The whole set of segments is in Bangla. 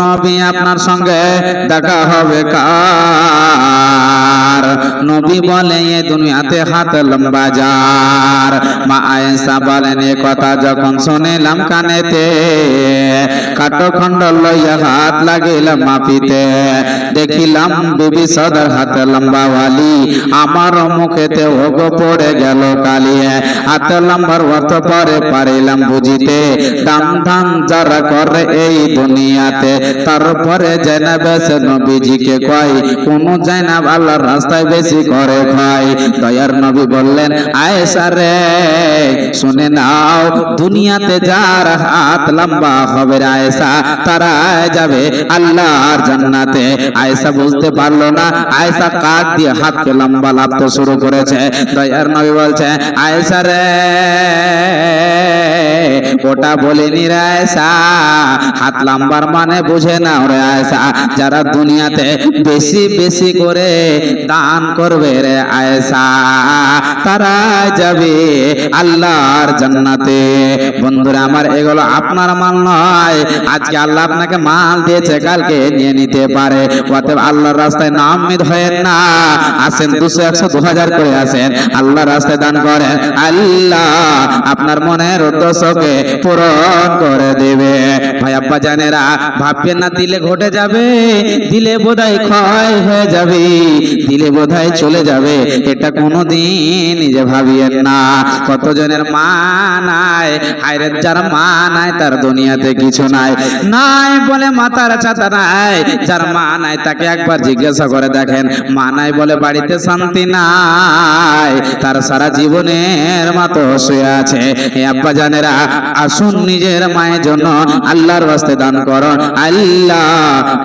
নবী আপনার সঙ্গে দেখা হবে কার নবী বলে, এ দুনিয়াতে হাত লম্বা যার। মা আয়েশা বলেন এ কথা যখন শুনিলাম কানেতে কাটো খণ্ড লইয়া হাত লাগিলাম মাপিতে। দেখিলাম বিবি সদর হাত লম্বা ওয়ালি, আমার মুখেতে ওগো পড়ে গেল কালিয়ে হাত লম্বার অর্থ পরে পারিলাম বুঝিতে। দাম দাম যারা করে এই দুনিয়াতে তারপরে জেনাবে সে নবীজিকে কয়, কোন জেনাব আল্লাহর রাস্তায় বেশি করে খায়। দয়ার নবী বললেন, আয়েশা রে, শুনে নাও, দুনিয়াতে যার হাত লম্বা হবে আয়েশা তারা যাবে আল্লাহর জান্নাতে। আয়েশা বুঝতে পারল না, আয়েশা দিয়ে হাতকে লম্বা লাভতে শুরু করেছে। দয়ার নবী বলছে, আয়েশা রে, ওটা বলিনি রে আয়েশা, হাত মানে বুঝে না রে আয়েশা, যারা দুনিয়াতে বেশি বেশি করে দান করবে রে আয়েশা। তারা যাবে আল্লাহর জান্নাতে। বন্ধুরা, আমার এগুলো আপনার মাল নয়। আজকে আল্লাহ আপনাকে মাল দিয়েছে, কালকে নিয়ে নিতে পারে। অতএব আল্লাহর রাস্তায় নামিদ হয়েন না। আসেন, দুশো একশো দু হাজার করে আসেন। আল্লাহর রাস্তায় দান করেন। আল্লাহ আপনার মনের উদ্দেশ্যকে পূরণ করে দেবে ভাই আব্বা জানেরা ভাববেন না দিলে ঘটে যাবে, দিলে বোধহয় ক্ষয় হয়ে যাবে, দিলে বোধহয় চলে যাবে, এটা কোনোদিন নিজে ভাবিয়েন না। কতজনের মা নাই, হায়রে যার মা নাই, তার দুনিয়াতে কিছু নাই। নাই বলে মাতার ছাতা নাই, যার মা নাই, তাকে একবার জিজ্ঞাসা করে দেখেন। মা নাই বলে বাড়িতে শান্তি নাই, তার সারা জীবনের মতো শুয়ে আছে। আব্বা জানেরা, আসুন নিজের মায়ের জন্য আল্লাহর বাস্তে দান করুন। আল্লাহ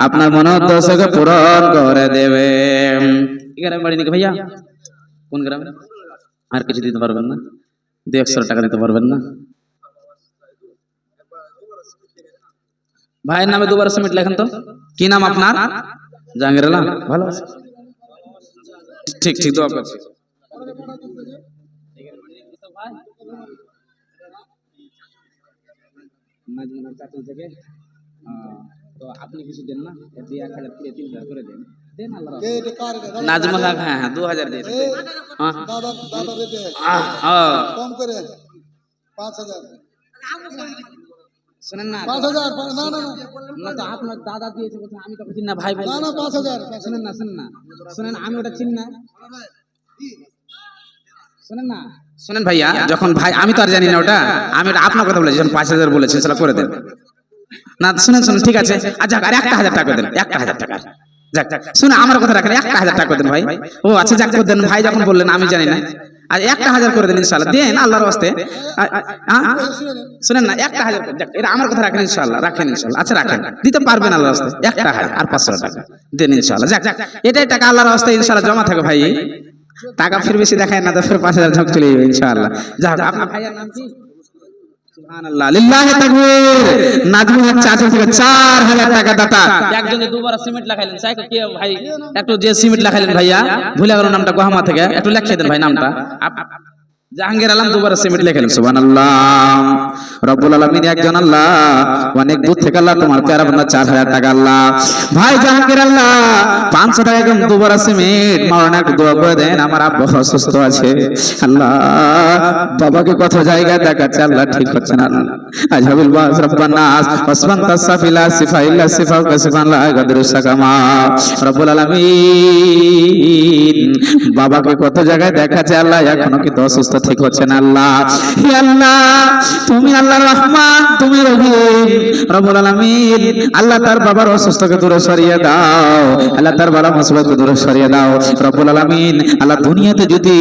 আপনার মনোদ্দেশ্যকে পূরণ করে দেবে। কি গ্রামে বাড়ি নাকি ভাইয়া? কোন গ্রামে আর কিছু দিতে পারবেন না? দু একশো টাকা দিতে পারবেন না? ভাইয়ের নামে দুবার সিমেন্ট লেখেন তো। কি নাম আপনার? জাহাঙ্গীর আলম ভালো আছে ঠিক ঠিক, দোয়া করছি। নাজমুল চাকরি থেকে তো আপনি কিছু দেন না? দুই এক হাজার থেকে তিন হাজার করে দেন। দেন নাজমুল হক হ্যাঁ হ্যাঁ দু হাজার দিয়ে কম করে পাঁচ হাজার। শোনেন না পাঁচ হাজার না না না। না তো আপনার দাদা দিয়েছে বলছে আমি তো চিনি না ভাই না না পাঁচ হাজার। শুনেন না শুনেন না। শুনেন আমি ওটা চিনি না। শুনেন ভাইয়া, যখন ভাই, আমি তো আর জানি না ওটা। আমি ওটা আপনার কথা বলেছি, যখন পাঁচ হাজার বলেছেন সেটা করে দেন। না, শুনেন শুনেন, ঠিক আছে। আচ্ছা আর একটা হাজার টাকা দেন, একটা হাজার টাকা। যাক যাক শুনে আমার কথা রাখেন, একটা হাজার টাকা দেন ভাই। ও আচ্ছা যাক, করে দেন। ভাই যখন বললেন, আমি জানি না। আর একটা হাজার করে দেন ইনশাল্লাহ দেন, আল্লাহর আ- শুনেন না, একটা হাজার এটা আমার কথা রাখেন ইনশাল্লাহ রাখেন ইনশাল্লাহ আচ্ছা রাখেন। দিতে পারবেন আল্লাহর রাস্তায় একটা হাজার আর পাঁচশো টাকা। দেন ইনশাল্লাহ যাক যাক, এটাই টাকা আল্লাহর রাস্তায় ইনশাল্লাহ জমা থাকে ভাই। টাকা ফির বেশি দেখায় না, তো ফের পাঁচ হাজার ঝক চলে যাবে, ইনশাআল্লাহ। যাক আপনার ভাইয়ের নাম কি? সুবহানাল্লাহ, লিল্লাহি তাকবীর। নাজমুল হক চাচা থেকে 4000 টাকা দাতা। একজনে দুবার সিমেন্ট লাগাইলেন সাইক ভাই? একটু যে সিমেন্ট লাগাইলেন ভাইয়া, ভুলে গেল নামটা গোহামা থেকে। একটু লেখিয়ে দেন ভাই নামটা। জাহাঙ্গীর আলম দুবার সিমেন্ট লিখেলেন সুবহানাল্লাহ। রব্বুল আলামিন একজন আল্লাহ অনেক দূর থেকে আল্লাহ তোমার প্যারা বান্দা 4000 টাকা আল্লাহ। ভাই জাহাঙ্গীর আল্লাহ 500 টাকা কম দুবার সিমেন্ট মাওলানা একটু দোয়া করে দেন আমার আব্বা অসুস্থ আছে। আল্লাহ বাবাকে কত জায়গায় দেখাচ্ছে আল্লাহ ঠিক হচ্ছে না। আজহাবুল বাস রব্বানাস ওয়াসমান তাসাফিলা সিফা সিফা কাসিফান লা গাদরু সাকামা। রব্বুল আলামিন বাবাকে কত জায়গায় দেখাচ্ছে আল্লাহ এখনও কিন্তু অসুস্থ ঠিক হচ্ছে না আল্লাহ। হে আল্লাহ, তুমি আল্লাহ রহমান, তুমি রহিম। রব্বুল আলামিন, আল্লাহ তার বাবার অসুস্থকে দূরে সরিয়ে দাও। আল্লাহ তার বাবা মুসিবতকে দূরে সরিয়ে দাও। রব্বুল আলামিন, আল্লাহ দুনিয়াতে যদি,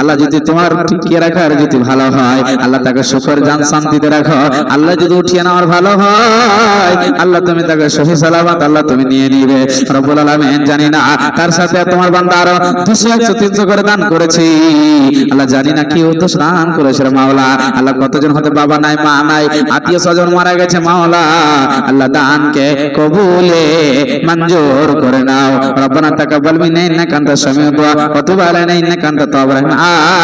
আল্লাহ যদি তোমার টিকিয়ে রাখার যদি ভালো হয়, আল্লাহ তাকে সুখের জান শান্তিতে রাখো। আল্লাহ যদি উঠিয়ে নেওয়ার ভালো হয়, আল্লাহ তুমি তাকে সহি সালামত আল্লাহ তুমি নিয়ে নিবে। রব্বুল আলামিন, জানি না, তার সাথে তোমার বান্দা আরও দুশো, একশো, তিনশো করে দান করেছি। আল্লাহ জানি না কি উদ্দেশ্য দান করেছে মাওলা? আল্লাহ কতজন হতে বাবা নাই, মা নাই, আত্মীয় স্বজন মারা গেছে মাওলা। আল্লাহ দানকে কবুলে মঞ্জুর করে নাও। রব্বানা তাকাব্বাল মিন্না ইন্নাকা আনতাস সামিউদ ওয়া তুব আলাইনা ইন্নাকা আনতাত তাওয়াবুর রহিম।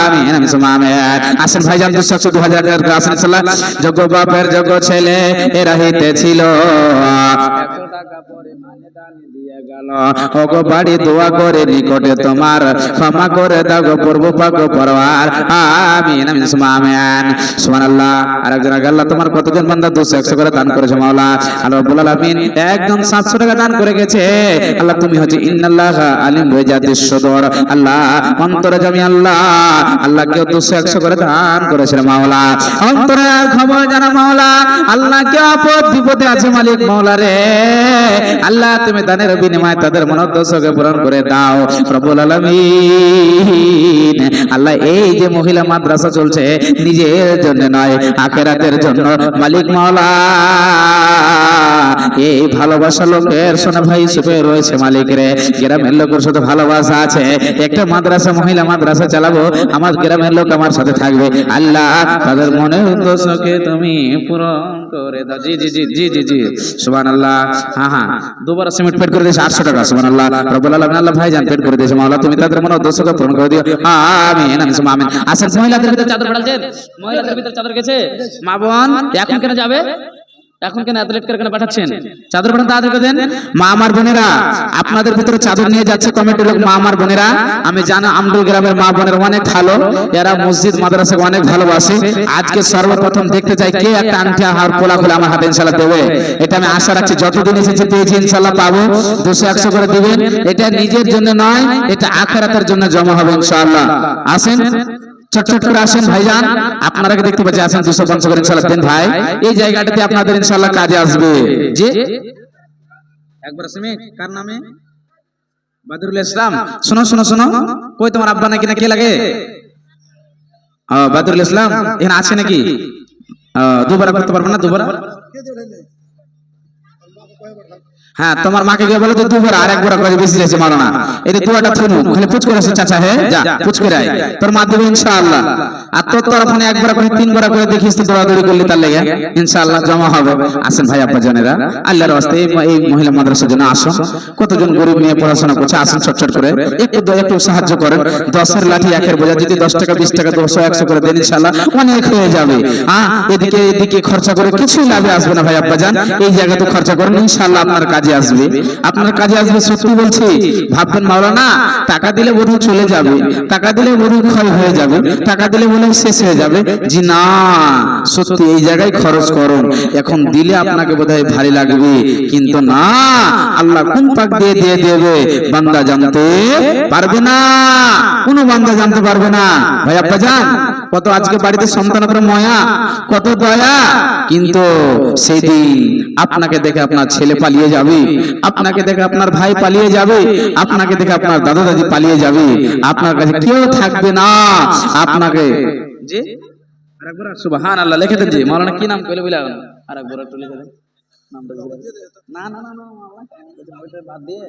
আমিন আমিন সুম্মা আসেন ভাইজান 200 2000 টাকা আসেন সাল্লাহ, যোগ্য বাপের যোগ্য ছেলে এরা হইতে ছিল। ওগো বাড়ি দোয়া করে নিকটে তোমার ক্ষমা করে দাও গো পূর্ব পাক পরওয়ার আমিন আমিন। সুমা সুবহানাল্লাহ। আর একজন আল্লাহ তোমার কতজন বান্দা 200 100 করে দান করেছে মাওলা। আল্লাহ রাব্বুল আলামিন একদম 700 টাকা দান করে গেছে। আল্লাহ তুমি হচ্ছে ইন্নাল্লাহা আলিম বিজাতিস সুদূর আল্লাহ অন্তরে জমি আল্লাহ। আল্লাহ কেউ 200 100 করে দান করেছে মাওলা। অন্তরে খবর জানা মাওলা। আল্লাহ কে আপদ বিপদে আছে মালিক মাওলা রে। আল্লাহ তুমি দানের বিনিময়ে তাদের মনোদ্দেশ্যকে পূরণ করে দাও প্রবল আলমিন। আল্লাহ এই যে মহিলা মাদ্রাসা চলছে নিজের জন্য নয় আখেরাতের জন্য মালিক মাওলা। এই ভালোবাসা লোকের? শোনা ভাই হিসেবে রয়েছে মালিক রে। গ্রামের লোকের সাথে ভালোবাসা আছে। একটা মাদ্রাসা, মহিলা মাদ্রাসা চালাবো। আমার গ্রামের লোক আমার সাথে থাকবে। আল্লাহ, তাদের মনে দোষকে তুমি পূরণ করে দাও। জি জি জি জি জি জি। সুবহান আল্লাহ হ্যাঁ হ্যাঁ। দুবার সিমেন্ট পেড করে দিয়েছে আটশো টাকা। সুবহান আল্লাহ আল্লাহ ভাইজান পেড করে দিয়েছে। তুমি তাদের মনের উদ্দেশ্যকে পূরণ করে দিও। আমিন আমিন আসেন মহিলাদের ভিতরে চাদর মহিলাদের ভিতরে চাদর গেছে? মা বোন, এখন কেন যাবে? এখন কেন কেন পাঠাচ্ছেন? চাদর পাঠান দেন। মা, আমার বোনেরা, আপনাদের ভিতরে চাদর নিয়ে যাচ্ছে লোক, মা, আমার বোনেরা। আমি জানো গ্রামের মা বোনেরা অনেক ভালো, এরা মসজিদ, মাদ্রাসাকে অনেক ভালোবাসে। আজকে সর্বপ্রথম দেখতে চাই কে একটা আংটি আর আমার হাতে দেবে। এটা আমি আশা রাখছি, যতদিন এসেছে পেয়েছি ইনশাল্লাহ পাবো। দুশো একশো করে দিবেন। এটা নিজের জন্য নয়, এটা আখেরাতের জন্য জমা হবে ইনশাআল্লাহ। আসেন। চটচট করে আসেন ভাইজান। আপনারা কি দেখতে পাচ্ছেন? আসেন দুশো পঞ্চাশ করে ইনশাল্লাহ দেন ভাই। এই জায়গাটাতে আপনাদের ইনশাল্লাহ কাজে আসবে। একবার সিমেন্ট কার নামে? বাদরুল ইসলাম। শোনো শোনো শোনো। কই তোমার আব্বা নাকি না কে লাগে? বাদরুল ইসলাম। এখানে আছে নাকি? দুবার করতে পারব না? দুবার? হ্যাঁ তোমার মাকে গিয়ে বলো তো দুবার, আর একবার করে বেশি যাচ্ছে মারো না। যে দুয়াটা থুনু খালি পুচ করে চাচা হে যা, পুচ করে আয়। তোর মা দেবে ইনশাআল্লাহ। আর তোর তরফে একবার করে, তিনবার করে দেখিস তো দৌড়াদৌড়ি করলি তার লেগে। ইনশাআল্লাহ জমা হবে। আসেন ভাই আপা জানেরা, আল্লাহর রাস্তে এই মহিলা মাদ্রাসার জন্য আসো। কতজন গরিব মেয়ে পড়াশোনা করছে, আসেন চটচট করে। একটু দ- একটু সাহায্য করেন। দশের লাঠি একের বোঝা, যদি দশ টাকা, বিশ টাকা, দুশো, একশো করে দেন, ইনশাআল্লাহ অনেক হয়ে যাবে। হ্যাঁ এদিকে এদিকে খরচা করে কিছুই লাভে আসবে না ভাই আব্বা যান এই জায়গাতে খরচা করেন, ইনশাআল্লাহ আপনার কাজে আসবে? আপনার কাজে আসবে সত্যি বলছি। ভাববেন, মাওলানা, টাকা দিলে বোধহয় চলে যাবে। টাকা দিলে বোধহয় ক্ষয় হয়ে যাবে। টাকা দিলে হয় শেষ হয়ে যাবে। জি না, সত্যি এই জায়গায় খরচ করুন। এখন দিলে আপনাকে বোধহয় ভারী লাগবে। কিন্তু না, আল্লাহ কোন পাক দিয়ে দিয়ে দেবে? বান্দা জানতে পারবে না। কোনো বান্দা জানতে পারবে না। ভাই আব্বা যান। কত আজকে বাড়িতে সন্তান সন্তানের ময়া, কত দয়া। কিন্তু সেই দিন আপনাকে দেখে আপনার ছেলে পালিয়ে যাবে, আপনাকে দেখে আপনার ভাই পালিয়ে যাবে, আপনাকে দেখে আপনার দাদা দাদি পালিয়ে যাবে, আপনার কাছে কেউ থাকবে না। আপনাকে সুবহান আল্লাহ কি নাম বলে না না না বাদ দিয়ে।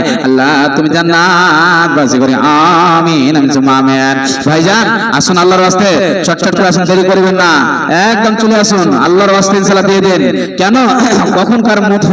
আল্লাহ আল্লাহর একদম চলে আসুন আল্লাহর দিয়ে দেন। কেন? কখনকার মুঠ